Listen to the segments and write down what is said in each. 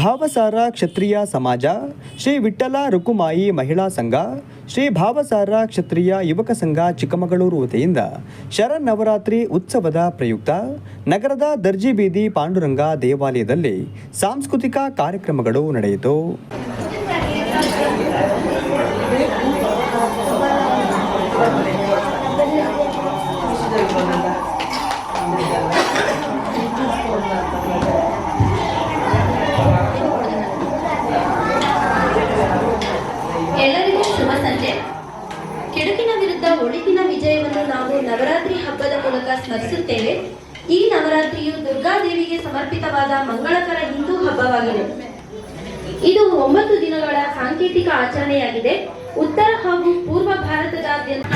ಭಾವಸಾರ ಕ್ಷತ್ರಿಯ ಸಮಾಜ, ಶ್ರೀ ವಿಠಲ ರುಕುಮಾಯಿ ಮಹಿಳಾ ಸಂಘ, ಶ್ರೀ ಭಾವಸಾರ ಕ್ಷತ್ರಿಯ ಯುವಕ ಸಂಘ ಚಿಕ್ಕಮಗಳೂರು ವತಿಯಿಂದ ಶರನ್ನವರಾತ್ರಿ ಉತ್ಸವದ ಪ್ರಯುಕ್ತ ನಗರದ ದರ್ಜಿ ಬೀದಿ ಪಾಂಡುರಂಗ ದೇವಾಲಯದಲ್ಲಿ ಸಾಂಸ್ಕೃತಿಕ ಕಾರ್ಯಕ್ರಮಗಳು ನಡೆಯಿತು. ಕೆಡುಕಿನ ವಿರುದ್ಧ ಒಳಿತಿನ ವಿಜಯವನ್ನು ನಾವು ನವರಾತ್ರಿ ಹಬ್ಬದ ಮೂಲಕ ಸ್ಮರಿಸುತ್ತೇವೆ. ಈ ನವರಾತ್ರಿಯು ದುರ್ಗಾದೇವಿಗೆ ಸಮರ್ಪಿತವಾದ ಮಂಗಳಕರ ಹಿಂದೂ ಹಬ್ಬವಾಗಿದೆ. ಇದು ಒಂಬತ್ತು ದಿನಗಳ ಸಾಂಕೇತಿಕ ಆಚರಣೆಯಾಗಿದೆ. ಉತ್ತರ ಹಾಗೂ ಪೂರ್ವ ಭಾರತದಾದ್ಯಂತ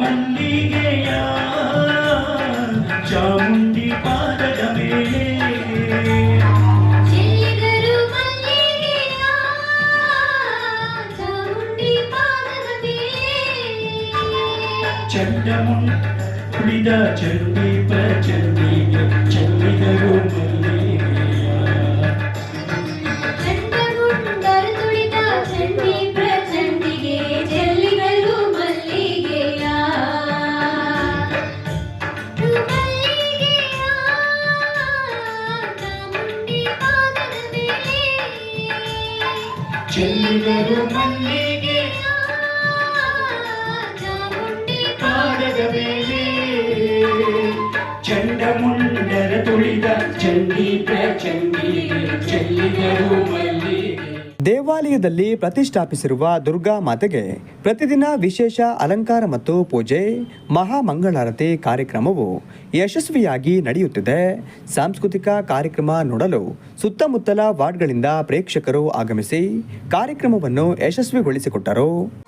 ಮಲ್ಲಿಗೆಯ ಚಂಡಮುಂಡ ಉಳಿದ ಚಂಡಿ ಪ್ರಚಂಡಿಗೆ ಚೆಲ್ಲಿದರು ಮಲ್ಲಿಗೆಯ ಚಂಡಮುಂಡರು ಚಂಡಮುಂಡರ ತುಳಿದ ದೇವಾಲಯದಲ್ಲಿ ಪ್ರತಿಷ್ಠಾಪಿಸಿರುವ ದುರ್ಗಾ ಮಾತೆಗೆ ಪ್ರತಿದಿನ ವಿಶೇಷ ಅಲಂಕಾರ ಮತ್ತು ಪೂಜೆ, ಮಹಾಮಂಗಳಾರತಿ ಕಾರ್ಯಕ್ರಮವು ಯಶಸ್ವಿಯಾಗಿ ನಡೆಯುತ್ತಿದೆ. ಸಾಂಸ್ಕೃತಿಕ ಕಾರ್ಯಕ್ರಮ ನೋಡಲು ಸುತ್ತಮುತ್ತಲ ವಾರ್ಡ್ಗಳಿಂದ ಪ್ರೇಕ್ಷಕರು ಆಗಮಿಸಿ ಕಾರ್ಯಕ್ರಮವನ್ನು ಯಶಸ್ವಿಗೊಳಿಸಿಕೊಟ್ಟರು.